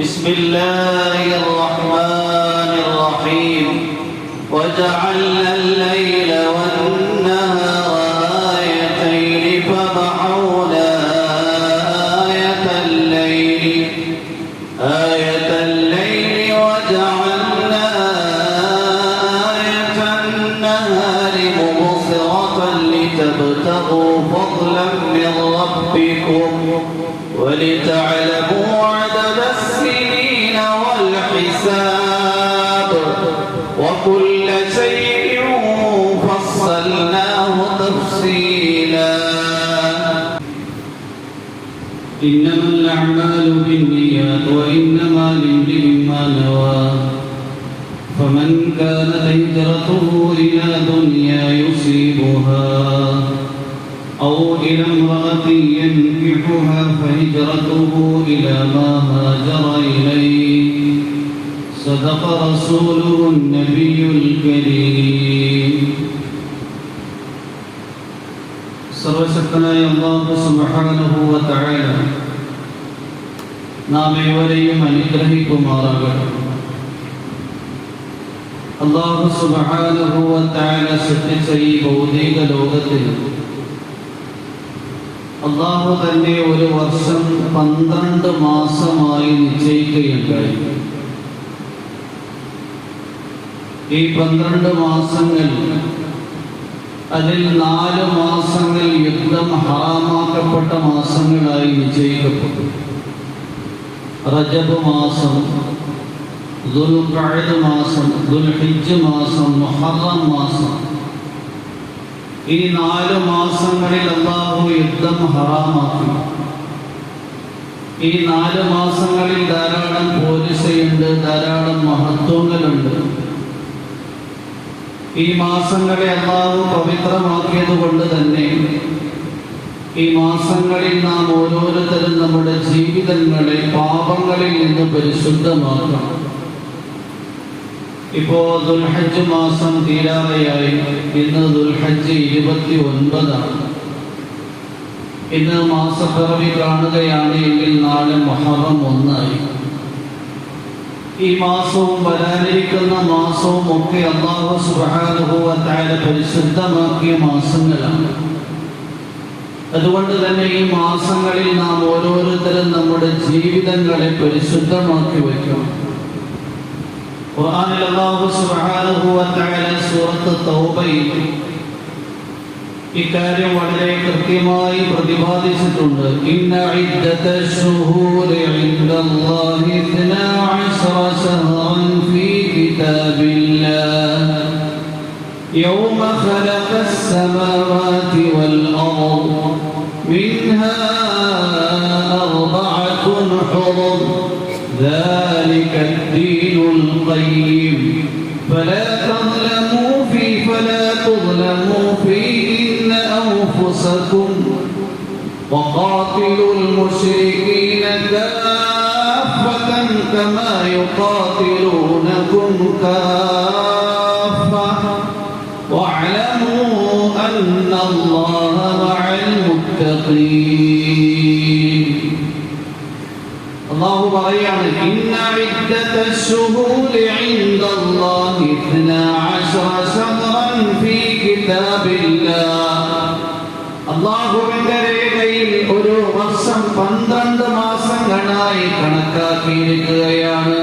بسم الله الرحمن الرحيم. وجعلنا الليل والنهار هجرته إلى دنيا يصيبها أو إلى امرأة ينكحها فهجرته إلى ما هاجر إليه صدق رسوله النبي الكريم സർവശക്തനായ അള്ളാഹു സുബ്ഹാനഹു വ തആല നാം ഏവരെയും അനുഗ്രഹിക്കുമാറാകട്ടെ അള്ളാഹു തആല സൃഷ്ടിച്ച ഈ ഭൗതിക ലോകത്തിൽ. അള്ളാഹു തന്നെ ഒരു വർഷം പന്ത്രണ്ട് മാസമായി നിശ്ചയിക്കുകയുണ്ടായി. ഈ പന്ത്രണ്ട് മാസങ്ങൾ അതിൽ നാല് മാസങ്ങൾ യുദ്ധം ഹറാമാക്കപ്പെട്ട മാസങ്ങളായി നിശ്ചയിക്കപ്പെട്ടു. റജബ് മാസം ദുൽഖഅദ് മാസം ദുൽഹിജ്ജ് മാസം മുഹറം മാസം ഈ നാല് മാസങ്ങളിൽ അള്ളാഹു യുദ്ധം ഹറാമാക്കി. ഈ നാല് മാസങ്ങളിൽ ധാരാളം പോലീസയുണ്ട് ധാരാളം മഹത്വങ്ങളുണ്ട്. ഈ മാസങ്ങളെ അള്ളാഹു പവിത്രമാക്കിയത് കൊണ്ട് തന്നെ ഈ മാസങ്ങളിൽ നാം ഓരോരുത്തരും നമ്മുടെ ജീവിതങ്ങളെ പാപങ്ങളിൽ നിന്ന് പരിശുദ്ധമാക്കണം. ഇപ്പോ ദുൽഹജ്ജ് മാസം തീരാറയായി ഇന്ന് ദുൽഹജ്ജ് ഇരുപത്തി ഒൻപതാണ് ഇന്ന് മാസപ്പിറവി കാണുകയാണ് എങ്കിൽ നാളെ മൊഹറം ഒന്നായി. ഈ മാസവും വരാനിരിക്കുന്ന മാസവും ഒക്കെ അള്ളാഹു സുബാനുഭവത്തായ പരിശുദ്ധമാക്കിയ മാസങ്ങളാണ്. അതുകൊണ്ട് തന്നെ ഈ മാസങ്ങളിൽ നാം ഓരോരുത്തരും നമ്മുടെ ജീവിതങ്ങളെ പരിശുദ്ധമാക്കി വയ്ക്കണം. ഖുർആനിൽ അല്ലാഹു സുബ്ഹാനഹു വ തആല സൂറത്ത് തൗബയിൽ ഇക്കാര്യം വളരെ കൃത്യമായി പ്രതിപാദിച്ചിട്ടുണ്ട് ഇന്ന ഇദ്ദത ശുഹൂരി ഇൻദല്ലാഹി 12 ശഹറൻ ഫീ കിതാബില്ലാഹ് يوم خلق السماوات والأرض منها أربعة حرم ذلك الدين الدين القيم. فلا تظلموا فيه فلا تظلموا فيهن أنفسكم وقاتلوا المشركين كافة كما يقاتلونكم كافة. واعلموا أن الله مع المتقين. اللهم غير ഇന്ന ഇദ്ദത الشهور عند الله 12 شهرا في كتاب الله അള്ളാഹുവിന്റെ രേഖയിൽ ഒരു വർഷം പന്ത്രണ്ട് മാസങ്ങളായി കണക്കാക്കിയിരിക്കുകയാണ്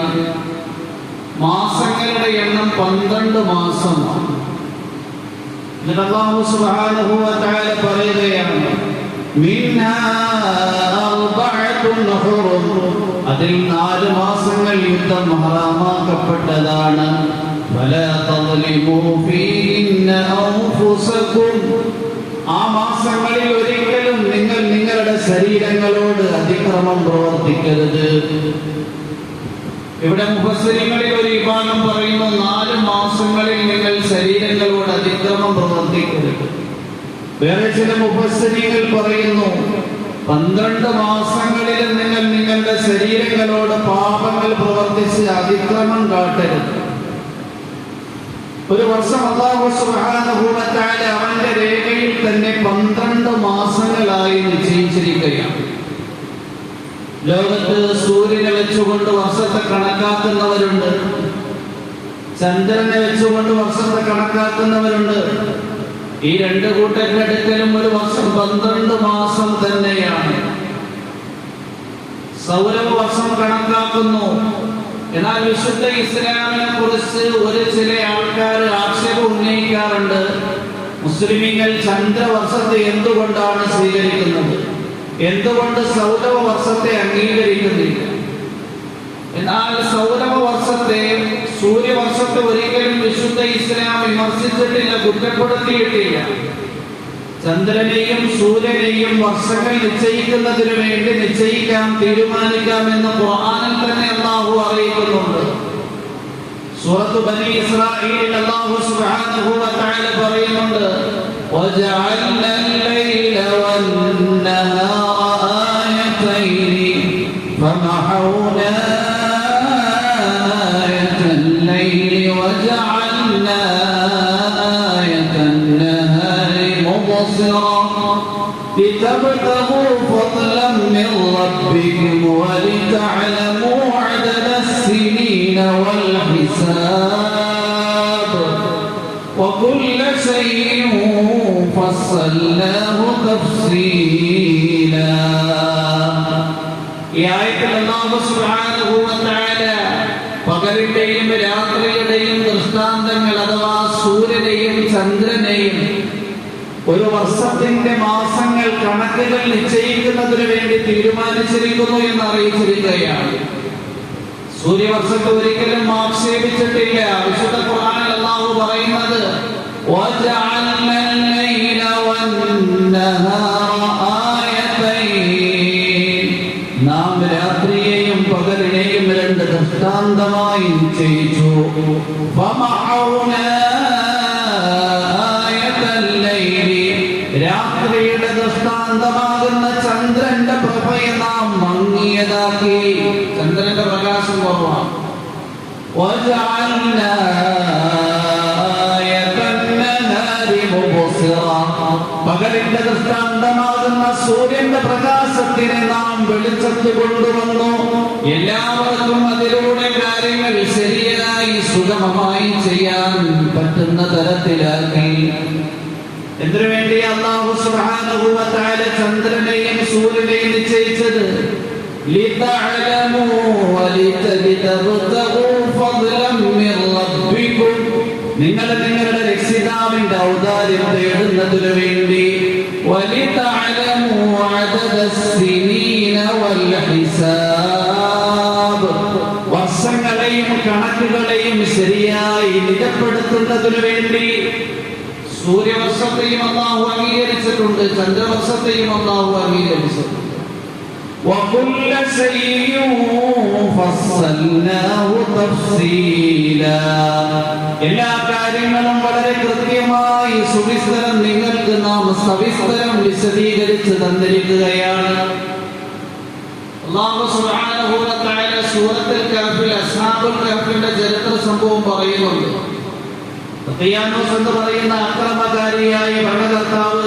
മാസങ്ങളുടെ എണ്ണം പന്ത്രണ്ട് മാസമാണ് എന്നിട്ട് അല്ലാഹു സുബ്ഹാനഹു വ തആല പറയുകയാണ് മിൻഹാ അർബഅത്തുൻ ഹുറും. അതിൽ നാല് മാസങ്ങൾ യുദ്ധം ഹറാമാക്കപ്പെട്ടതാണ്. ആ മാസങ്ങളിൽ ഒരിക്കലും നിങ്ങൾ നിങ്ങളുടെ ശരീരങ്ങളോട് അതിക്രമം പ്രവർത്തിക്കരുത്. ഇവിടെ മുഖസ്വരികളിൽ ഒരു വിഭാഗം പറയുന്നു നാല് മാസങ്ങളിൽ നിങ്ങൾ ശരീരങ്ങളോട് അതിക്രമം പ്രവർത്തിക്കരുത്. വേറെ ചില മുഖസ്വരികൾ പറയുന്നു പന്ത്രണ്ട് മാസങ്ങളിൽ നിങ്ങൾ നിങ്ങളുടെ ശരീരങ്ങളോട് പാപങ്ങൾ പ്രവർത്തിച്ച് അതിക്രമം കാട്ടരുത്. ഒരു വർഷം അള്ളാഹു അവന്റെ രേഖയിൽ തന്നെ പന്ത്രണ്ട് മാസങ്ങളായി നിശ്ചയിച്ചിരിക്കുകയാണ്. ലോകത്ത് സൂര്യനെ വെച്ചുകൊണ്ട് വർഷത്തെ കണക്കാക്കുന്നവരുണ്ട് ചന്ദ്രനെ വെച്ചുകൊണ്ട് വർഷത്തെ കണക്കാക്കുന്നവരുണ്ട് ഈ രണ്ട് കൂട്ടരുടെ അടുക്കലും ഒരു വർഷം പന്ത്രണ്ട് മാസം തന്നെയാണ്. സൗരവ വർഷം കണക്കാക്കുന്നു. എന്നാൽ വിശുദ്ധ ഇസ്ലാമിനെ കുറിച്ച് ഒരു ചില ആൾക്കാർ ആക്ഷേപം ഉന്നയിക്കാറുണ്ട്. മുസ്ലിമീങ്ങൾ ചന്ദ്രവർഷത്തെ എന്തുകൊണ്ടാണ് സ്വീകരിക്കുന്നത്? എന്തുകൊണ്ട് സൗരവ വർഷത്തെ അംഗീകരിക്കുന്നില്ല? എന്നാൽ സൗരഭ വർഷത്തെ സൂര്യവർഷത്തെ ഒരിക്കലും വിശുദ്ധ ഇസ്ലാം വിമർശിച്ചിട്ടില്ല കുറ്റപ്പെടുത്തിയിട്ടില്ല. ചന്ദ്രനെയും സൂര്യനെയും വർഷങ്ങൾ നിശ്ചയിക്കുന്നതിന് വേണ്ടി നിശ്ചയിക്കാം തീരുമാനിക്കാം എന്ന് ഖുർആനിൽ തന്നെ അള്ളാഹു അറിയിക്കുന്നുണ്ട്. സൂറത്ത് ബനി ഇസ്രായേലിൽ അല്ലാഹു സുബ്ഹാനഹു വ തആല പറയുന്നുണ്ട് വജഅൽന ലൈല വൻ-നഹാറ ആയതൈനി ഫമഹൂ فصلناه تفصيلا ഈ ആയത്തിൽ അല്ലാഹു സുബ്ഹാനഹു വ തആല പകലിന്റെയും രാത്രിയുടെയും ദൃഷ്ടാന്തങ്ങൾ അഥവാ സൂര്യനെയും ചന്ദ്രനെയും ഒരു വർഷത്തിന്റെ മാസങ്ങൾ കണക്കുകൾ നിശ്ചയിക്കുന്നതിന് വേണ്ടി തീരുമാനിച്ചിരിക്കുന്നു എന്ന് അറിയിച്ചിരിക്കുകയാണ് സൂര്യവർഷത്തെ ഒരിക്കലും ആക്ഷേപിച്ചിട്ടില്ല വിശുദ്ധ ഖുർആനിൽ അല്ലാഹു പറയുന്നത് وَجَعَلْنَا اللَّيْلَ وَالنَّهَارَ آيَتَيْنِ നാം രാത്രിയെയും പകലിനെയും രണ്ട് ദൃഷ്ടാന്തമായി നിശ്ചയിച്ചു فَمَحَوْنَا آيَةَ اللَّيْلِ രാത്രിയുടെ ദൃഷ്ടാന്തമാകുന്ന ചന്ദ്രന്റെ പ്രഭയെ നാം മങ്ങിയതാക്കി ചന്ദ്രന്റെ പ്രകാശം കുറവാണ് പകലിന്റെ ദൃഷ്ടാന്തമാകുന്ന സൂര്യന്റെ പ്രകാശത്തിനെ നാം വെളിച്ചത്ത് കൊണ്ടുവന്നു എല്ലാവർക്കും അതിലൂടെ കാര്യങ്ങൾ ശരിയായി സുഗമമായി ചെയ്യാൻ പറ്റുന്ന തരത്തിലാക്കി എന്തിനു വേണ്ടി അള്ളാഹു സുബ്ഹാനഹു വ തആല ചന്ദ്രനെയും സൂര്യനെയും നിശ്ചയിച്ചത് لتعلموا ولتبتغوا فضلا من ربكم നിങ്ങൾ നിങ്ങളുടെ രക്ഷിതാവിന്റെ ഔദാര്യം തേടുന്നതിനു വേണ്ടി ولتعلموا عدد السنين والحساب വർഷങ്ങളെയും കണക്കുകളെയും ശരിയായി നിജപ്പെടുത്തുന്നതിനു വേണ്ടി സൂര്യവർഷത്തെയും അള്ളാഹു അംഗീകരിച്ചിട്ടുണ്ട് ചന്ദ്രവർഷത്തെയും അള്ളാഹു അംഗീകരിച്ചിട്ടുണ്ട് وكل شيء فصلناه تفصيلا എല്ലാ കാര്യങ്ങളും വളരെ കൃത്യമായി സുവിസ്തരം നിങ്ങൾക്ക് നാം സവിസ്തരം വിശദീകരിച്ച് തന്നിരിക്കുകയാണ് അല്ലാഹു സുബ്ഹാനഹു വ തആല സൂറത്തുൽ കഹ്ഫിൽ അസ്ഹാബുൽ കഹ്ഫിന്റെ ചരിത്ര സംഭവം പറയുന്നുണ്ട് ഖിയാനോസ് എന്ന് പറയുന്ന അക്രമകാരിയായ ഭരണകർത്താവ്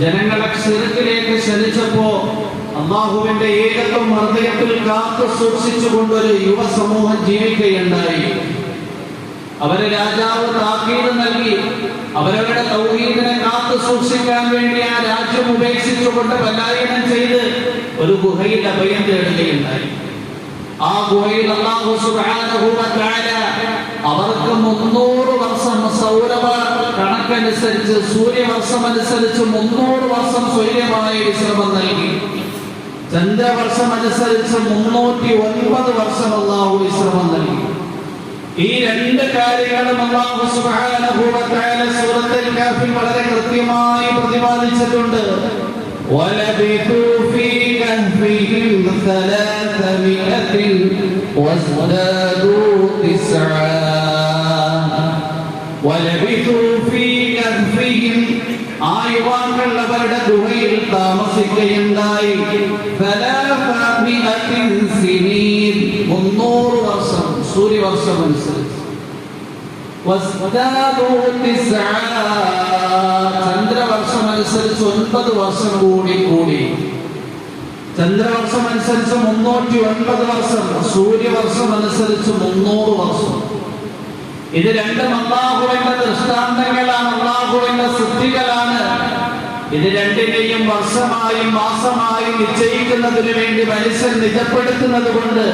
ജനങ്ങളെ ഷിർക്കിലേക്ക് ക്ഷണിച്ചപ്പോ അള്ളാഹുവിന്റെ ഏകത്വം ഹൃദയത്തിൽ കാത്തു സൂക്ഷിച്ചുകൊണ്ട് ഒരു യുവസമൂഹം ജീവിക്കുകയുണ്ടായി. അവരെ രാജാവ് താക്കീത് നൽകി. അവരവരുടെ തൗഹീദിനെ കാത്തു സൂക്ഷിക്കാൻ വേണ്ടി ആ രാജ്യം ഉപേക്ഷിച്ചുകൊണ്ട് പലായനം ചെയ്ത് ഒരു ഗുഹയിൽ അഭയം തേടുകയുണ്ടായി. ആ ഗുഹയിൽ അള്ളാഹു അവർക്ക് മുന്നൂറ് വർഷം സൗരവ കണക്കനുസരിച്ച് സൂര്യവർഷം അനുസരിച്ച് മുന്നൂറ് വർഷം സൂര്യമായ വിശ്രമം നൽകി. ചന്ദ്രവർഷം അനുസരിച്ച് മുന്നൂറ്റി ഒൻപത് വർഷം അള്ളാഹു വിശ്രമം നൽകി ഈ രണ്ട് കാര്യങ്ങളും അല്ലാഹു സുബ്ഹാനഹു വ തആല സൂറത്തുൽ കഹ്ഫിൽ വളരെ കൃത്യമായി പ്രതിപാദിച്ചിട്ടുണ്ട് ولبثوا في كهفهم ثلاثمائة وازدادوا تسعا ഒഴിവാക്കുള്ളവരുടെ ഗുഹയിൽ താമസിക്കുകയുണ്ടായി. മുന്നൂറ് വർഷം സൂര്യവർഷം അനുസരിച്ച്. ചന്ദ്രവർഷം അനുസരിച്ച് ഒൻപത് വർഷം കൂടി കൂടി. ചന്ദ്രവർഷം അനുസരിച്ച് മുന്നൂറ്റി ഒൻപത് വർഷം സൂര്യവർഷം അനുസരിച്ച് മുന്നൂറ് വർഷം. ഇത് രണ്ടും അള്ളാഹുവിന്റെ ദൃഷ്ടാന്തങ്ങളാണ് അള്ളാഹുവിന്റെ സിദ്ധികളാണ് ഇത് രണ്ടിനെയും വർഷമായും മാസമായും നിശ്ചയിക്കുന്നതിന് വേണ്ടി മനുഷ്യൻ നിജപ്പെടുത്തുന്നത് കൊണ്ട്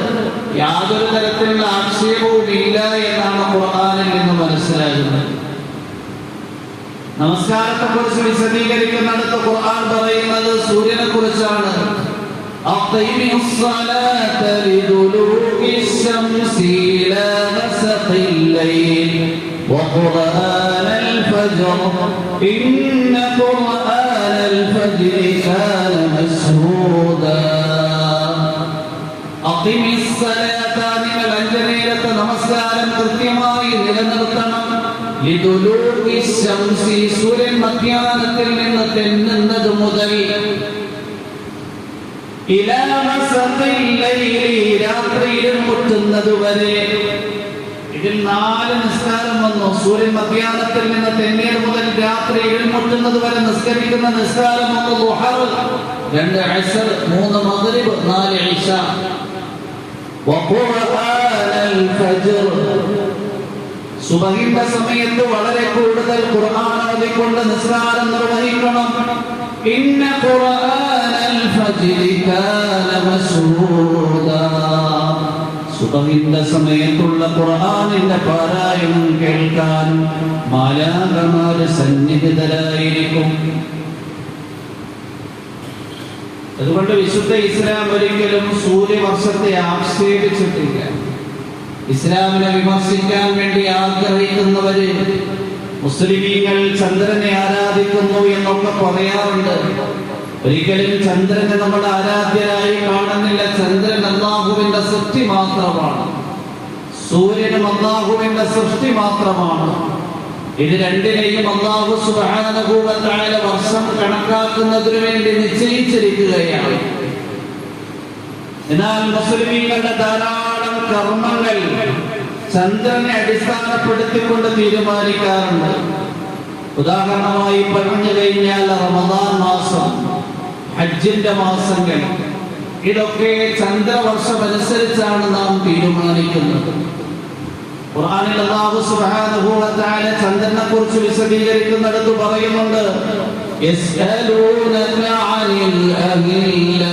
യാതൊരു തരത്തിലുള്ള ആക്ഷേപവും ഇല്ല എന്നാണ് ഖുർആനിൽ നിന്ന് മനസ്സിലാകുന്നത് നമസ്കാരത്തെ കുറിച്ച് വിശദീകരിക്കുന്നിടത്ത് ഖുർആൻ പറയുന്നത് സൂര്യനെ കുറിച്ചാണ് أقم الصلاة لدلوك الشمس إلى غسق الليل وقرآن الفجر إن قرآن الفجر كان مشهودا أقم الصلاة നിങ്ങൾ അഞ്ചു നേരത്തെ നമസ്കാരം കൃത്യമായി നിലനിർത്തണം ലിദുലൂകി ശംസി സൂര്യൻ മധ്യാഹ്നത്തിൽ നിന്ന് തെന്നുന്നത് മുതൽ ഇലാ മസഖിൽ ലൈലി രാത്രിയിൽ മുട്ടുന്നത് വരെ ഇതിൽ നാല് നിസ്കാരം വന്നു. സൂര്യൻ മധ്യാഹ്നത്തിൽ നിന്ന് തെന്നീർ മുതൽ രാത്രി എഴുമുട്ടുന്നത് വരെ നിസ്കരിക്കുന്ന നിസ്കാരം വന്നു. ദുഹർ രണ്ട് അസർ മൂന്ന് മഗ്രിബ് നാല് ഇശ സുബഹിന്റെ സമയത്ത് വളരെ കൂടുതൽ ഖുർആൻ ഓതിക്കൊണ്ട് നിസ്കാരം നിർവഹിക്കണം. ഇന്ന ഖുർആൻ അൽ ഫജ്രി കാന മസൂദാ. സുബഹിന്റെ സമയത്തുള്ള ഖുർആനിന്റെ പാരായണം കേൾക്കാൻ മാലാകമാര് സന്നിഹിതരായിരിക്കും. അതുകൊണ്ട് വിശുദ്ധ ഇസ്ലാം ഒരിക്കലും സൂര്യവർഷത്തെ ആക്ഷേപിച്ചിട്ടില്ല ഇസ്ലാമിനെ വിമർശിക്കാൻ വേണ്ടി ആഗ്രഹിക്കുന്നവര് മുസ്ലിമീങ്ങൾ ചന്ദ്രനെ ആരാധിക്കുന്നു എന്നൊക്കെ പറയാറുണ്ട്. ഒരിക്കലും ചന്ദ്രനെ നമ്മൾ ആരാധ്യരായി കാണുന്നില്ല. ചന്ദ്രൻ അള്ളാഹുവിന്റെ സൃഷ്ടി മാത്രമാണ്. സൂര്യനും അള്ളാഹുവിന്റെ സൃഷ്ടി മാത്രമാണ്. ഇത് രണ്ടിനെയും അള്ളാഹു സുബാനുഭൂവത്തായ വർഷം കണക്കാക്കുന്നതിന് വേണ്ടി നിശ്ചയിച്ചിരിക്കുകയാണ്. എന്നാൽ മുസ്ലിമീങ്ങളുടെ ധാരാളം കർമ്മങ്ങൾ ചന്ദ്രനെ അടിസ്ഥാനപ്പെടുത്തിക്കൊണ്ട് തീരുമാനിക്കാറുണ്ട്. ഉദാഹരണമായി പറഞ്ഞു കഴിഞ്ഞാൽ റമദാൻ മാസം. ഹജ്ജിന്റെ മാസങ്ങൾ. ഇതൊക്കെ ചന്ദ്രവർഷമനുസരിച്ചാണ് നാം തീരുമാനിക്കുന്നത്. ഖുർആനിൽ അല്ലാഹു സുബ്ഹാനഹു ചന്ദ്രനെ കുറിച്ച് വിശദീകരിക്കുന്നിടത്ത് പറയുന്നുണ്ട് യസ്അലൂനക അനിൽ അഹില്ല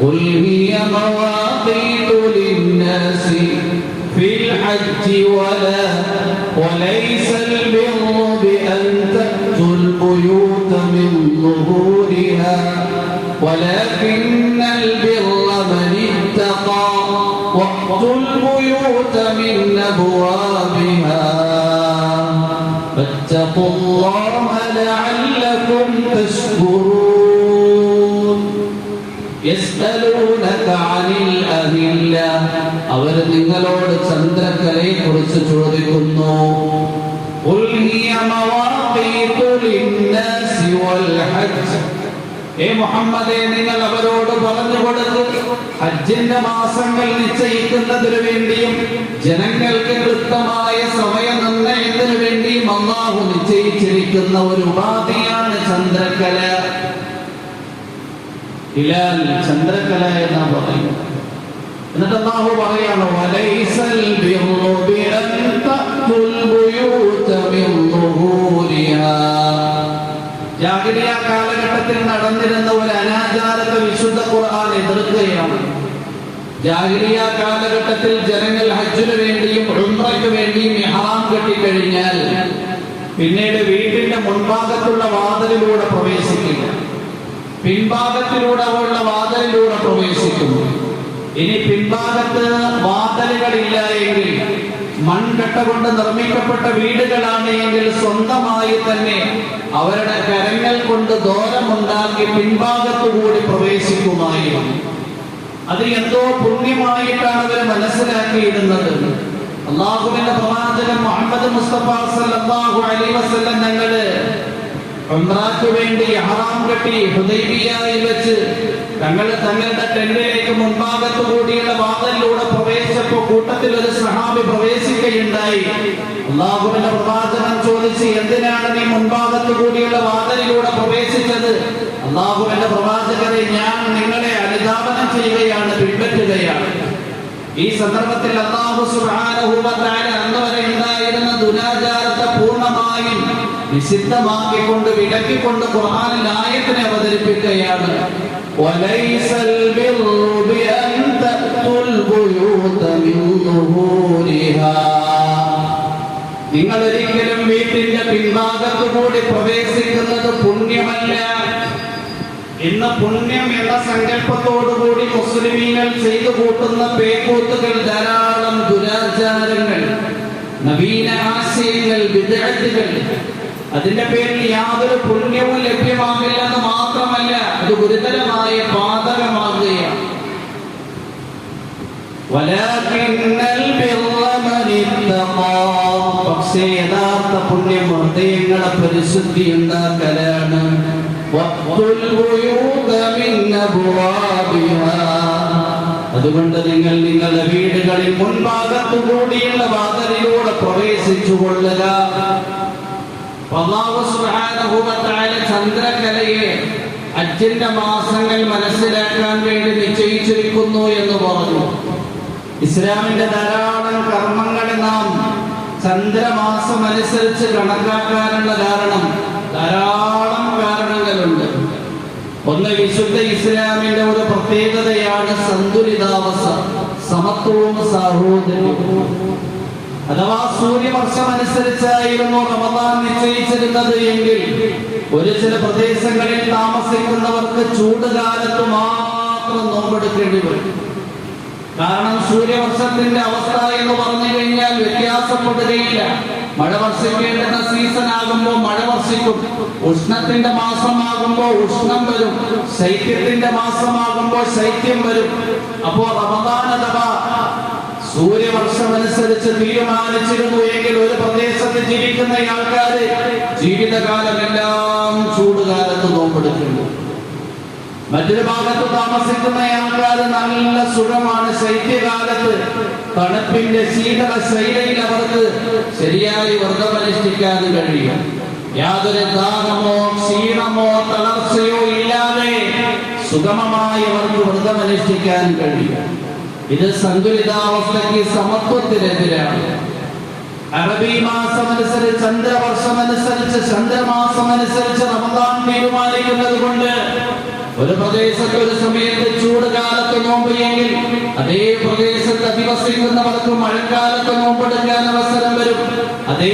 ഖുൽ ഹിയ ലിന്നാസി ഫിൽ ولكن البر من اتقى وأتوا البيوت من أبوابها فاتقوا الله لعلكم تشكرون يسألونك عن الأهلة അവർ നിങ്ങളോട് ചന്ദ്രക്കലയെ കുറിച്ച് ചോദിക്കുന്നു قل هي مواقيت للناس والحج ഏ മുഹമ്മദെ നിങ്ങൾ അവരോട് പറഞ്ഞു കൊടുത്തു ഹജ്ജിന്റെ മാസങ്ങൾ നിശ്ചയിക്കുന്നതിനു വേണ്ടിയും ജനങ്ങൾക്ക് കൃത്യമായ സമയ നിർണയത്തിന് വേണ്ടിയും അള്ളാഹു നിശ്ചയിച്ചിരിക്കുന്ന ഒരു ഉപാധിയാണ് ചന്ദ്രക്കല ഹിലാൽ ചന്ദ്രക്കല എന്നാ പറയുന്നത്. എന്നിട്ട് പറയാണ് വലൈസൽ ളുഹൂരിഹാ ജാഹിലിയ കാലഘട്ടത്തിൽ നടന്നിരുന്ന ഒരു അനാചാരത്തെ വിശുദ്ധ ഖുർആൻ എതിർക്കുകയാണ്. ജാഹിലിയ കാലഘട്ടത്തിൽ ജനങ്ങൾ ഹജ്ജിന് വേണ്ടിയും ഉംറയ്ക്ക് വേണ്ടിയും ഇഹ്റാം കെട്ടിക്കഴിഞ്ഞാൽ പിന്നീട് വീട്ടിന്റെ മുൻഭാഗത്തുള്ള വാതിലിലൂടെ പ്രവേശിക്കില്ല. പിൻഭാഗത്തിലൂടെ ഉള്ള വാതിലിലൂടെ പ്രവേശിക്കുന്നു ഇനി പിൻഭാഗത്ത് വാതിലുകളില്ല എങ്കിൽ മൺകട്ട കൊണ്ട് നിർമ്മിക്കപ്പെട്ട വീടുകളാണ് എങ്കിൽ സ്വന്തമായി തന്നെ അവരുടെ കരങ്ങൾ കൊണ്ട് ദോരമുണ്ടാക്കി പിൻഭാഗത്തുകൂടി പ്രവേശിക്കുമായിരുന്നു. അത് എന്തോ പുണ്യമായിട്ടാണ് അവർ മനസ്സിലാക്കിയിരുന്നത്. അള്ളാഹുവിന്റെ പ്രവാചകൻ മുഹമ്മദ് മുസ്തഫ സല്ലല്ലാഹു അലൈഹി വസല്ലം വേണ്ടി ഇഹ്റാം കെട്ടി ഹുദൈബിയയിൽ വെച്ച് തങ്ങൾ തങ്ങളുടെ ടെന്റിലേക്ക് മുൻഭാഗത്ത് കൂടിയുള്ള പ്രവേശിച്ച പ്രവേശിച്ചപ്പോ കൂട്ടത്തിൽ ഒരു സഹാബി പ്രവേശിക്കുകയുണ്ടായി. അള്ളാഹുവിന്റെ പ്രവാചകൻ ചോദിച്ച് എന്തിനാണ് നീ മുൻഭാഗത്ത് കൂടിയുള്ള വാതിലിലൂടെ പ്രവേശിച്ചത്? അള്ളാഹുവിന്റെ പ്രവാചകരെ ഞാൻ നിങ്ങളെ അനുധാപനം ചെയ്യുകയാണ് പിൻപറ്റുകയാണ്. ഈ സന്ദർഭത്തിൽ അള്ളാഹു സുബ്ഹാനഹു വ തആല അന്ന് വരെ ഉണ്ടായിരുന്ന ദുരാചാരത്തെ പൂർണമായും നിഷിദ്ധമാക്കിക്കൊണ്ട് വിലക്കിക്കൊണ്ട് ഖുർആാനിൽ ആയത്തിനെ അവതരിപ്പിക്കുകയാണ്. وَلَيْسَ الْبِرُّ بِأَن تَأْتُوا الْبُيُوتَ مِن ظُهُورِهَا നിങ്ങൾ ഒരിക്കലും വീട്ടിന്റെ പിൻഭാഗത്തു കൂടി പ്രവേശിക്കുന്നത് പുണ്യമല്ല ഇന്ന് പുണ്യം എന്ന സങ്കല്പത്തോടുകൂടി മുസ്ലിമീങ്ങൾ ചെയ്തു കൂട്ടുന്ന പേക്കൂത്തുകൾ ധാരാളം ദുരാചാരങ്ങൾ നവീന ആശയങ്ങൾ വിദഗ്ധകൾ അതിന്റെ പേരിൽ യാതൊരു പുണ്യവും ലഭ്യമാകില്ല എന്ന് മാത്രമല്ല അത് ഗുരുതരമായ പാതകമാകുകയാണ്. പക്ഷേ യഥാർത്ഥ പുണ്യം ഹൃദയങ്ങളെ പരിശുദ്ധി ഉണ്ടാക്കലാണ് അതുകൊണ്ട് നിങ്ങൾ നിങ്ങളുടെ വീടുകളിൽ മുൻഭാഗത്തുകൂടിയുള്ള വാതിലിലൂടെ പ്രവേശിച്ചു കൊള്ളുക വ തആല ചന്ദ്രകലയെ അജ്ജിന്റെ മാസങ്ങൾ മനസ്സിലാക്കാൻ വേണ്ടി നിശ്ചയിച്ചിരിക്കുന്നു എന്ന് പറഞ്ഞു. ഇസ്ലാമിന്റെ ധാരാളം കർമ്മങ്ങളെ നാം ചന്ദ്രമാസം അനുസരിച്ച് കണക്കാക്കാനുള്ള കാരണം ധാരാളം കാരണങ്ങളുണ്ട്. ഒന്ന് വിശുദ്ധ ഇസ്ലാമിന്റെ ഒരു പ്രത്യേകതയാണ് സന്തുലിതാവസ്ഥ. സമത്വവും സാഹോദര്യവും. അഥവാ സൂര്യവർഷം അനുസരിച്ചായിരുന്നു റമദാൻ നിശ്ചയിച്ചിരുന്നത് എങ്കിൽ ഒരു ചില പ്രദേശങ്ങളിൽ താമസിക്കുന്നവർക്ക് ചൂട് ചൂടുകാലത്ത് മാത്രം നോമ്പെടുക്കേണ്ടി വരും. കാരണം സൂര്യവർഷത്തിന്റെ അവസ്ഥ എന്ന് പറഞ്ഞു കഴിഞ്ഞാൽ വ്യത്യാസപ്പെടുകയില്ല. മഴ വർഷിക്കേണ്ടുന്ന സീസൺ ആകുമ്പോൾ മഴ വർഷിക്കും. ഉഷ്ണത്തിന്റെ മാസമാകുമ്പോൾ ഉഷ്ണം വരും. ശൈത്യത്തിന്റെ മാസമാകുമ്പോൾ ശൈത്യം വരും. അപ്പോ റമദാൻ അഥവാ സൂര്യവർഷം അനുസരിച്ച് തീരുമാനിച്ചിരുന്നു എങ്കിൽ ഒരു പ്രദേശത്ത് ജീവിക്കുന്ന ആൾക്കാര് ജീവിതകാലമെല്ലാം ചൂടുകാലത്ത് നോമ്പെടുക്കുന്നു. മറ്റൊരു ഭാഗത്ത് താമസിക്കുന്ന ആൾക്കാർ നല്ല സുഖമാണ്. ശൈത്യകാലത്ത് തണുപ്പിന്റെ ശീതള ശൈലയിൽ അവർക്ക് ശരിയായി വ്രതമനുഷ്ഠിക്കാൻ കഴിയും യാതൊരു ദാഹമോ ക്ഷീണമോ തളർച്ചയോ ഇല്ലാതെ സുഗമമായി അവർക്ക് വ്രതമനുഷ്ഠിക്കാൻ കഴിയും ഇത് സന്തുലിതാവസ്ഥയ്ക്ക് സമത്വത്തിനെതിരാണ്. അറബി മാസം അനുസരിച്ച് ചന്ദ്രവർഷം അനുസരിച്ച് ചന്ദ്രമാസം അനുസരിച്ച് റമദാൻ തീരുമാനിക്കുന്നത് കൊണ്ട് ഒരു പ്രദേശത്ത് ഒരു സമയത്ത് ചൂട് കാലത്ത് നോമ്പിയെങ്കിൽ അതേ പ്രദേശത്ത് അധിവസിക്കുന്നവർക്ക് മഴക്കാലത്ത് നോമ്പെടുക്കാൻ അവസരം വരും. അതേ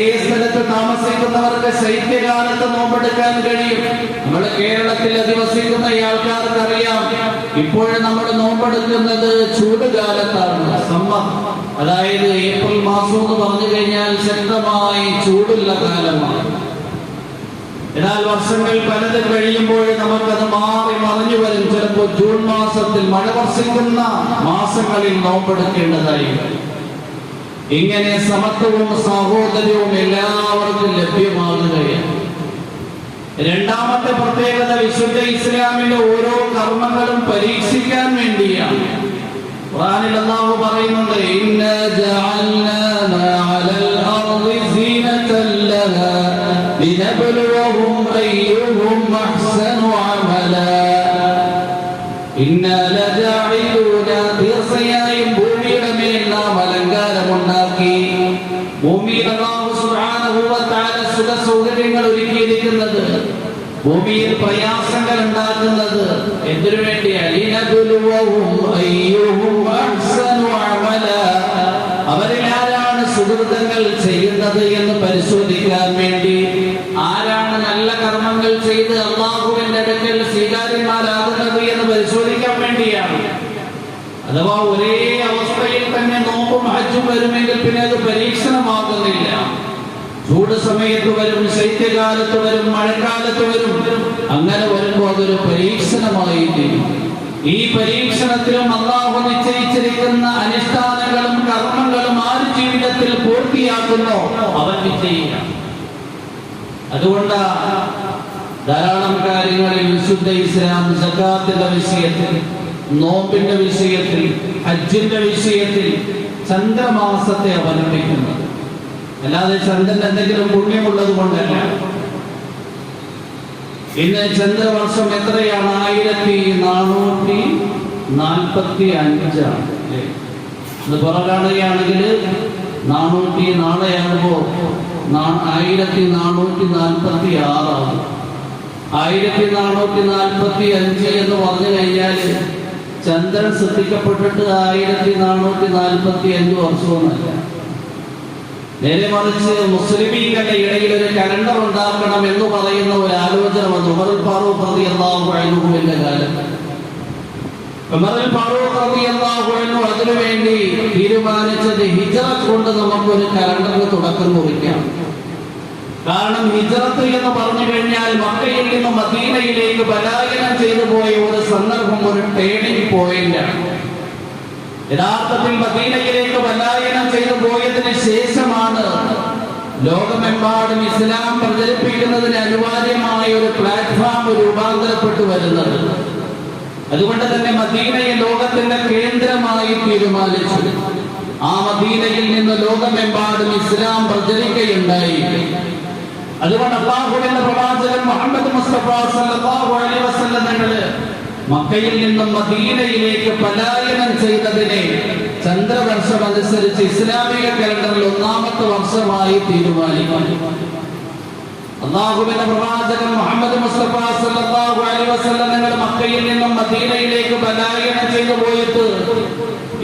താമസിക്കുന്നവർക്ക് ശൈത്യകാലത്ത് നോമ്പെടുക്കാൻ കഴിയും. നമ്മുടെ കേരളത്തിൽ അധിവസിക്കുന്ന ആൾക്കാർക്ക് അറിയാം ഇപ്പോൾ നമ്മൾ നോമ്പെടുക്കുന്നത് ചൂടുകാലത്താണ്. സമ്മർ അതായത് ഏപ്രിൽ മാസം എന്ന് പറഞ്ഞു കഴിഞ്ഞാൽ ശക്തമായി ചൂടുള്ള കാലമാണ്. എന്നാൽ വർഷങ്ങൾ പലതും കഴിയുമ്പോൾ നമുക്കത് മാറി മറിഞ്ഞു വരും. ചിലപ്പോൾ ജൂൺ മാസത്തിൽ മഴ വർഷിക്കുന്ന മാസങ്ങളിൽ നോമ്പെടുക്കേണ്ടതായി. ഇങ്ങനെ സമത്വവും സഹോദര്യവും എല്ലാവർക്കും ലഭ്യമാകുകയാണ്. രണ്ടാമത്തെ പ്രത്യേകത വിശുദ്ധ ഇസ്ലാമിന്റെ ഓരോ കർമ്മങ്ങളും പരീക്ഷിക്കാൻ വേണ്ടിയാണ്. ഖുർആനിൽ അല്ലാഹു പറയുന്നുണ്ട് ജഅൽനാ സീനതൻ ലഹാ ലിനബ്ലുവഹും തീർച്ചയായും ഭൂമിയുടെ മേൽ നാം അലങ്കാരമുണ്ടാക്കി ഭൂമിയിൽ അല്ലാഹു സുബ്ഹാനഹു വ തആല സുഖ സൗകര്യങ്ങൾ ഒരുക്കിയിരിക്കുന്നത് ഭൂമിയിൽ പ്രയാസങ്ങൾ ഉണ്ടാക്കുന്നത് എന്തിനു വേണ്ടി സുഹൃത്തുക്കൾ അവരിൽ ആരാണ് സുഹൃതങ്ങൾ ചെയ്യുന്നത് എന്ന് പരിശോധിക്കാൻ വേണ്ടി ആരാണ് നല്ല കർമ്മങ്ങൾ ചെയ്ത് അള്ളാഹുവിന്റെ അടുക്കൽ സ്വീകാര്യന്മാരാകുന്നത് എന്ന് പരിശോധിക്കാൻ വേണ്ടിയാണ്. അഥവാ ഒരേ അവസ്ഥയിൽ തന്നെ നോക്കും ഹജ്ജും വരുമെങ്കിൽ പിന്നെ അത് പരീക്ഷണമാകുന്നില്ല. ചൂട് സമയത്ത് വരും ശൈത്യകാലത്ത് വരും മഴക്കാലത്ത് വരും അങ്ങനെ വരുമ്പോൾ അതൊരു പരീക്ഷണമായി തീരും. ഈ പരീക്ഷണത്തിലും അള്ളാഹു നിശ്ചയിച്ചിരിക്കുന്ന അനുഷ്ഠാനങ്ങളും കർമ്മങ്ങളും ആ ജീവിതത്തിൽ പൂർത്തിയാക്കുന്നോ അവൻ വിജയിക്കാം അതുകൊണ്ട് ധാരാളം കാര്യങ്ങളിൽ വിശുദ്ധ ഇസ്ലാം സക്കാത്തിന്റെ വിഷയത്തിൽ നോമ്പിന്റെ വിഷയത്തിൽ ഹജ്ജിന്റെ വിഷയത്തിൽ ചന്ദ്രമാസത്തെ അവലംബിക്കുന്നത് അല്ലാതെ ചന്ദ്രൻ എന്തെങ്കിലും പുണ്യമുള്ളത് കൊണ്ടല്ല ഇന്ന് ചന്ദ്രവർഷം എത്രയാണ്? ആയിരത്തി നാനൂറ്റി നാൽപ്പത്തി അഞ്ചാണ് ഇത് പുറകാണുകയാണെങ്കിൽ നാനൂറ്റി നാളെയാകുമ്പോൾ ആയിരത്തി നാനൂറ്റി നാൽപ്പത്തി ആറാണ്. ആയിരത്തി നാനൂറ്റി നാൽപ്പത്തി അഞ്ച് എന്ന് പറഞ്ഞു കഴിഞ്ഞാൽ ചന്ദ്രൻ സൃഷ്ടിക്കപ്പെട്ടിട്ട് ആയിരത്തി നാനൂറ്റി നാൽപ്പത്തി അഞ്ച് വർഷവുമല്ല നേരെ മറിച്ച് മുസ്ലിമീങ്ങളുടെ ഇടയിൽ ഒരു കലണ്ടർ ഉണ്ടാക്കണം എന്ന് പറയുന്ന ഒരു ആലോചന വന്നു. ഉമർ ഫാറൂഖ് റളിയല്ലാഹു എന്ന കാലം ഉമർ ഫാറൂഖ് റളിയല്ലാഹു അൻഹു അതിനുവേണ്ടി തീരുമാനിച്ചത് ഹിജ്റ കൊണ്ട് നമുക്ക് ഒരു കലണ്ടറിന് തുടക്കം കുറിക്കാം. കാരണം ഹിജ്റത്ത് എന്ന് പറഞ്ഞു കഴിഞ്ഞാൽ മക്കയിൽ നിന്ന് മദീനയിലേക്ക് പലായനം ചെയ്തു പോയ ഒരു സന്ദർഭം ഒരു ടേണിംഗ് പോയിന്റാണ് യഥാർത്ഥത്തിൽ മദീനയിലേക്ക് പലായനം ചെയ്തു പോയതിന് ശേഷമാണ് ലോകമെമ്പാടും ഇസ്ലാം പ്രചരിപ്പിക്കുന്നതിന് അനിവാര്യമായ ഒരു പ്ലാറ്റ്ഫോം രൂപാന്തരപ്പെട്ടു വരുന്നത്. അതുകൊണ്ട് തന്നെ മദീനയെ ലോകത്തിന്റെ കേന്ദ്രമായി തീരുമാനിച്ചു. ആ മദീനയിൽ നിന്ന് ലോകമെമ്പാടും ഇസ്ലാം പ്രചരിക്കുകയുണ്ടായി. അതുകൊണ്ട് അള്ളാഹുവിന്റെ പ്രവാചകൻ മുഹമ്മദ് മുസ്തഫ സല്ലല്ലാഹു അലൈഹി വസല്ലം തങ്ങൾ മക്കയിൽ നിന്നും മദീനയിലേക്ക് പലായനം ചെയ്തതിനെ ചന്ദ്രവർഷം അനുസരിച്ച് ഇസ്ലാമിക കലണ്ടറിൽ ഒന്നാമത്തെ വർഷമായി തീരുമാനിക്കും. അള്ളാഹുവിന്റെ പ്രവാചകൻ മുഹമ്മദ് മുസ്തഫ സല്ലല്ലാഹു അലൈഹി വസല്ലം തങ്ങൾ മക്കയിൽ നിന്നും മദീനയിലേക്ക് പലായനം ചെയ്തു പോയിട്ട്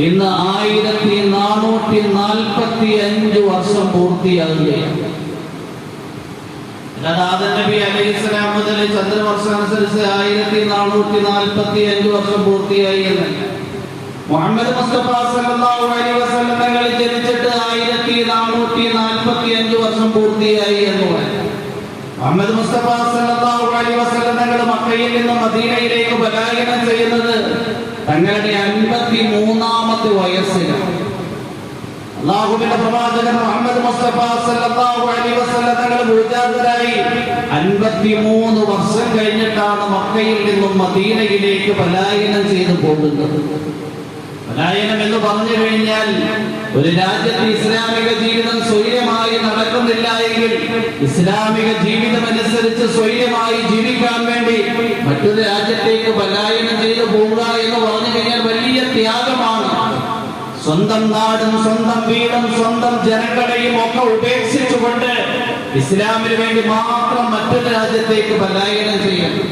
ഇന്ന് ആയിരത്തി നാനൂറ്റി നാൽപ്പത്തി അഞ്ച് വർഷം പൂർത്തിയാകുകയാണ് അല്ലാതെ നബി അലൈഹി സ്വലാം മുതൽ ചന്ദ്രവർഷം അനുസരിച്ച് ആയിരത്തി നാനൂറ്റി നാൽപ്പത്തി അഞ്ച് പൂർത്തിയായി എന്നല്ല മുഹമ്മദ് മുസ്തഫ സല്ലല്ലാഹു അലൈഹി വസല്ലം ജനിച്ചിട്ട് ആയിരത്തി നാനൂറ്റി നാൽപ്പത്തി അഞ്ച് വർഷം പൂർത്തിയായി എന്ന് മുഹമ്മദ് മുസ്തഫ സല്ലല്ലാഹു അലൈഹി വസല്ലം മക്കയിൽ നിന്ന് മദീനയിലേക്ക് പലായനം ചെയ്യുന്നത് തങ്ങളുടെ അൻപത്തി മൂന്നാമത്തെ വയസ്സിലാണ്. അള്ളാഹുവിന്റെ പ്രവാചകൻ മുഹമ്മദ് മുസ്തഫ സല്ലല്ലാഹു അലൈഹി വസല്ലം തങ്ങൾ മുജാഹിദരായി 53 വർഷം കഴിഞ്ഞിട്ടാണ് മക്കയിൽ നിന്നും മദീനയിലേക്ക് പലായനം ചെയ്തു പോകുന്നത്. പലായനം എന്ന് പറഞ്ഞു കഴിഞ്ഞാൽ ഒരു രാജ്യത്ത് ഇസ്ലാമിക ജീവിതം സ്വൈര്യമായി നടക്കുന്നില്ല എങ്കിൽ ഇസ്ലാമിക ജീവിതം അനുസരിച്ച് സ്വൈര്യമായി ജീവിക്കാൻ വേണ്ടി മറ്റൊരു രാജ്യത്തേക്ക് പലായനം ചെയ്തു പോവുക എന്ന് പറഞ്ഞു കഴിഞ്ഞാൽ വലിയ ത്യാഗമാണ്. സ്വന്തം നാടും സ്വന്തം വീടും സ്വന്തം ജനങ്ങളെയും ഒക്കെ ഉപേക്ഷിച്ചുകൊണ്ട് ഇസ്ലാമിന് വേണ്ടി മാത്രം മറ്റൊരു രാജ്യത്തേക്ക് പലായനം ചെയ്യണം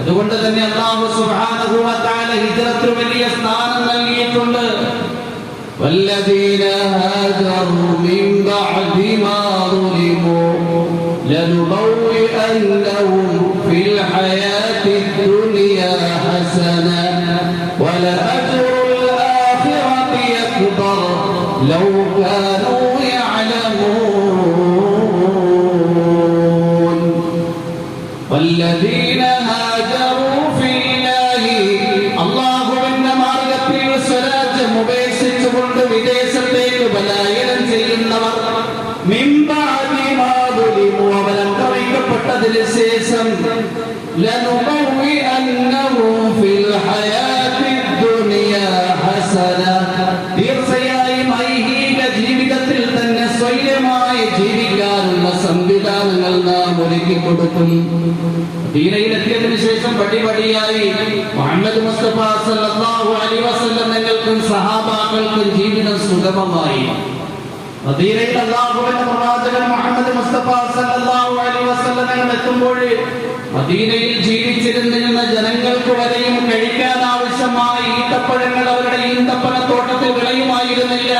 അതുകൊണ്ട് തന്നെ അള്ളാഹു സുബ്ഹാനഹു വ തആല ഹിജ്റത്തിന് വലിയ സ്ഥാനം നൽകിയിട്ടുണ്ട് والذين هاجروا من بعد ما ظلموا لنبوئنهم في الحياة الدنيا حسنة ولأجر സഹാബാക്കൾക്കും ജീവിതം സുഗമമായി. മദീനയിൽ അള്ളാഹുവിന്റെ പ്രവാചകൻ മുഹമ്മദ് മുസ്തഫ സല്ലല്ലാഹു അലൈഹി വസല്ലം എത്തുമ്പോൾ മദീനയിൽ ജീവിച്ചിരുന്നിരുന്ന ജനങ്ങൾക്ക് വരെയും കഴിക്കാൻ ആവശ്യമായ ഈത്തപ്പഴങ്ങൾ അവരുടെ ഈന്തപ്പഴത്തോട്ടത്തിൽ വിളയുമായിരുന്നില്ല.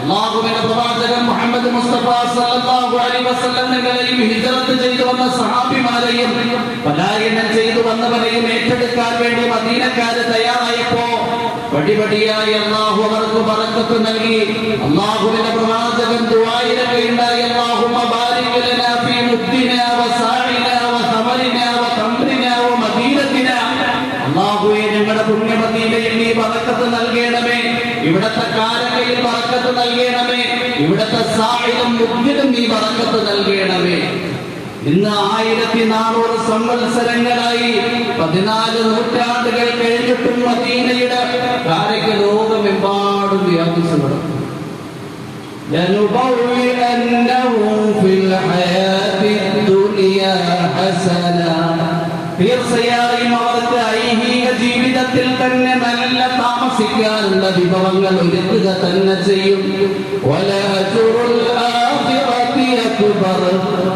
അള്ളാഹുവിന്റെ പ്രവാചകൻ മുഹമ്മദ് മുസ്തഫ സല്ലല്ലാഹു അലൈഹി വസല്ലം തങ്ങളെയും ഹിജ്റത്ത് ചെയ്തു വന്ന സഹാബിമാരെയും പലായനം ചെയ്തു വന്നവരെയും ഏറ്റെടുക്കാൻ വേണ്ടി മദീനക്കാര് തയ്യാറായപ്പോ. പടിപടിയായി അള്ളാഹു അവർക്ക് പറക്കത്ത് നൽകി. അള്ളാഹുവിന്റെ പ്രവാചകൻ ദുആയിരക്കുകയുണ്ടായി അല്ലാഹുമ്മ ബാരിക് ലനാ ഫീ മുദ്ദിനാ ഞങ്ങളുടെ നീ പറക്കത്ത് നൽകേണമേ. ഇവിടത്തെ ഇവിടത്തെ ഇന്ന് ആയിരത്തി നാനൂറ് സംവത്സരങ്ങളായി പതിനാല് നൂറ്റാണ്ടുകൾ കഴിഞ്ഞിട്ടും മദീനയുടെ കാരക ലോകമെമ്പാടും വ്യാപിച്ചു കിടക്കും لنبوئنهم في الحياة الدنيا حسنة തീർച്ചയായും അവർക്ക് ഐഹിക ജീവിതത്തിൽ തന്നെ നല്ല താമസിക്കാനുള്ള വിഭവങ്ങൾ ഒരുക്കുക തന്നെ ചെയ്യും അക്ബർ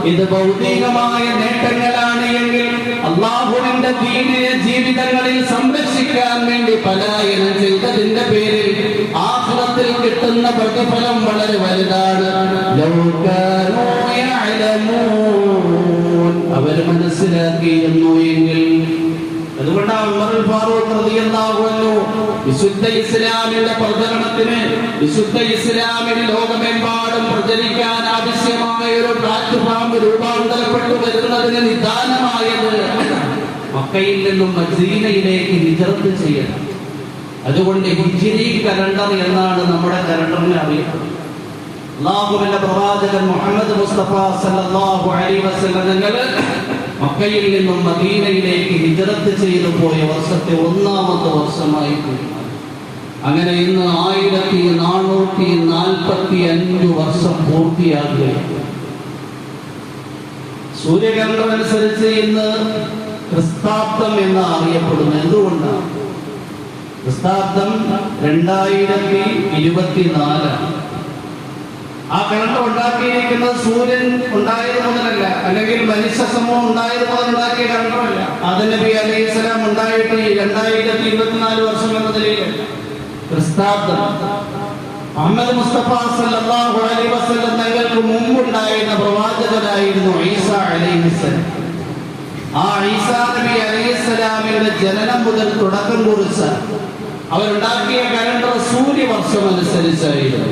ഇത് ഭൗതികമായ നേട്ടങ്ങളാണ് എങ്കിൽ അള്ളാഹുവിന്റെ ദീനിനെ ജീവിതങ്ങളിൽ സംരക്ഷിക്കാൻ വേണ്ടി പലായനം ചെയ്തതിന്റെ പേരിൽ ആഹ്ലത്തിൽ കിട്ടുന്ന പ്രതിഫലം വളരെ വലുതാണ്. അവർ മനസ്സിലാക്കിയിരുന്നു എങ്കിൽ അതുകൊണ്ടാണ് ഉമർ ഫാറൂഖ് റളിയല്ലാഹു അൻഹു വിശുദ്ധ ഇസ്ലാമിന്റെ പ്രചരണത്തിന് വിശുദ്ധ ഇസ്ലാമിൽ ലോകമെമ്പാടും പ്രചരിക്കാൻ ആവശ്യമായ ഒരു പ്ലാറ്റ്ഫോം രൂപാന്തരപ്പെട്ടു വരുന്നതിന് നിദാനമായത് മക്കയിൽ നിന്നും മദീനയിലേക്ക് ഹിജറത്ത് ചെയ്യണം. അതുകൊണ്ട് ഹിജിരി കലണ്ടർ എന്നാണ് നമ്മുടെ കലണ്ടറിനെ അറിയപ്പെടുന്നത്. അള്ളാഹുവിന്റെ പ്രവാചകൻ മുഹമ്മദ് മുസ്തഫ സല്ലല്ലാഹു അലൈഹി വസല്ലം മക്കയിൽ നിന്നും മദീനയിലേക്ക് ഹിജറത്ത് ചെയ്തു പോയ വർഷത്തെ ഒന്നാമത്തെ വർഷമായി അങ്ങനെ ഇന്ന് ആയിരത്തി നാനൂറ്റി നാൽപ്പത്തി അഞ്ച് വർഷം പൂർത്തിയാകുകയാണ്. അനുസരിച്ച് ഇന്ന് ക്രിസ്താബ്ദം എന്ന് അറിയപ്പെടുന്നു. എന്തുകൊണ്ടാണ്? ക്രിസ്താബ്ദം രണ്ടായിരത്തി ഇരുപത്തിനാലാണ്. ആ കലണ്ടർ ഉണ്ടാക്കിയിരിക്കുന്നത് സൂര്യൻ ഉണ്ടായത് മുതലല്ല അല്ലെങ്കിൽ മനുഷ്യ സമൂഹം ഉണ്ടായത് മുതൽ ഉണ്ടാക്കിയ കലണ്ടറല്ല അതിന് നബി അലൈഹി സ്വലാം ഉണ്ടായിട്ട് ഈ രണ്ടായിരത്തി ഇരുപത്തിനാല് വർഷം എന്ന നിലയിൽ ക്രിസ്താബ്ദം. മുസ്തഫ സല്ലല്ലാഹു അലൈഹി വസല്ലം തങ്ങൾക്ക് മുമ്പുണ്ടായിരുന്ന പ്രവാചകനായിരുന്നു ഈസ അലൈഹിസ്സലാം ആ ഈസാ നബി അലൈഹിസ്സലാമിന്റെ ജനനം മുതൽ തുടക്കം കുറിച്ച അവരുണ്ടാക്കിയ കലണ്ടർ സൂര്യവർഷം അനുസരിച്ചായിരുന്നു.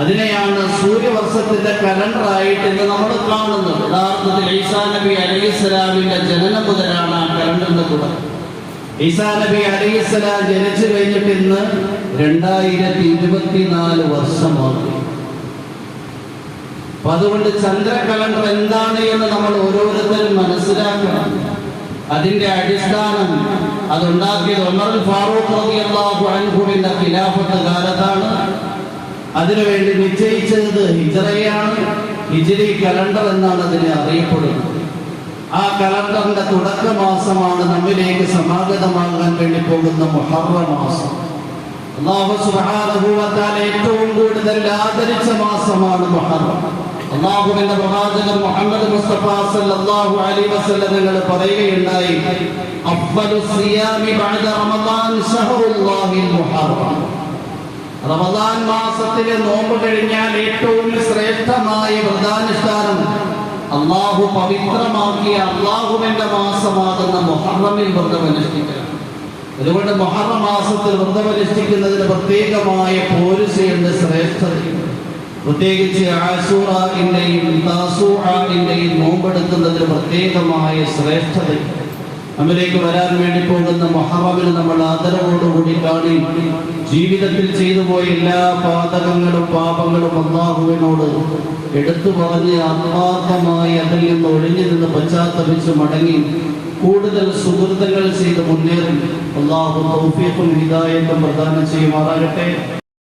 അതിനെയാണ് സൂര്യവർഷത്തിന്റെ കലണ്ടറായിട്ട് ഇന്ന് നമ്മൾ കാണുന്നത്. യഥാർത്ഥത്തിൽ ഈസാ നബി അലൈഹിസ്സലാമിന്റെ ജനനം മുതലാണ് ആ കലണ്ടറിന്റെ തുടക്കം ഈസാ നബി അലൈഹിസ്സലാം ജനിച്ചു കഴിഞ്ഞിട്ട് ഇന്ന് രണ്ടായിരത്തി ഇരുപത്തിനാല് വർഷമാകും അപ്പൊ അതുകൊണ്ട് ചന്ദ്ര കലണ്ടർ എന്താണ് എന്ന് നമ്മൾ ഓരോരുത്തരും മനസ്സിലാക്കണം. അതിന്റെ അടിസ്ഥാനം അതുണ്ടാക്കിയത് ഒമർ ഫാറൂഖ് റളിയല്ലാഹു അൻഹുവിന്റെ ഖിലാഫത്ത് കാലത്താണ്. അതിനുവേണ്ടി നിശ്ചയിച്ചത് ഹിജറയാണ്. ഹിജറി കലണ്ടർ എന്നാണ് അതിനെ അറിയപ്പെടുന്നത്. ആ കലണ്ടറിന്റെ തുടക്ക മാസമാണ് നമ്മിലേക്ക് സമാഗതമാകാൻ വേണ്ടി പോകുന്ന മുഹറ മാസം ഏറ്റവും കൂടുതൽ ആദരിച്ച മാസമാണ് മുഹറം. പ്രവാചകൻ മുഹമ്മദ് മുസ്തഫ സല്ലല്ലാഹു അലൈഹി പറയുകയുണ്ടായി സിയാമി ബഅദ മുഹറം. റമദാൻ മാസത്തിലെ നോമ്പ് കഴിഞ്ഞാൽ ഏറ്റവും ശ്രേഷ്ഠമായ വ്രതാനുഷ്ഠാനം അള്ളാഹു പവിത്രമാക്കിയ അള്ളാഹുവിന്റെ മാസമാകുന്ന മൊഹറമിൽ വ്രതം അനുഷ്ഠിക്കണം. അതുകൊണ്ട് മൊഹറ മാസത്തിൽ വ്രതം അനുഷ്ഠിക്കുന്നതിന് പ്രത്യേകമായ പോലീസിന്റെ ശ്രേഷ്ഠതയുണ്ട് പ്രത്യേകിച്ച് താസൂറാക്കിന്റെയും നോമ്പെടുക്കുന്നതിന് പ്രത്യേകമായ ശ്രേഷ്ഠത നമ്മിലേക്ക് വരാൻ വേണ്ടി പോകുന്ന മൊഹറമിന് നമ്മൾ ആദരവോടുകൂടി കാണി ജീവിതത്തിൽ ചെയ്തു പോയ എല്ലാ പാതകങ്ങളും പാപങ്ങളും അള്ളാഹുവിനോട് എടുത്തു പറഞ്ഞ് ആത്മാർത്ഥമായി അതിൽ നിന്ന് ഒഴിഞ്ഞു നിന്ന് പശ്ചാത്തപിച്ച് മടങ്ങി കൂടുതൽ സുഹൃത്തുക്കൾ ചെയ്ത് മുന്നേറും. അള്ളാഹു തൗഫീഖും പ്രദാനം ചെയ്യുമാറാകട്ടെ.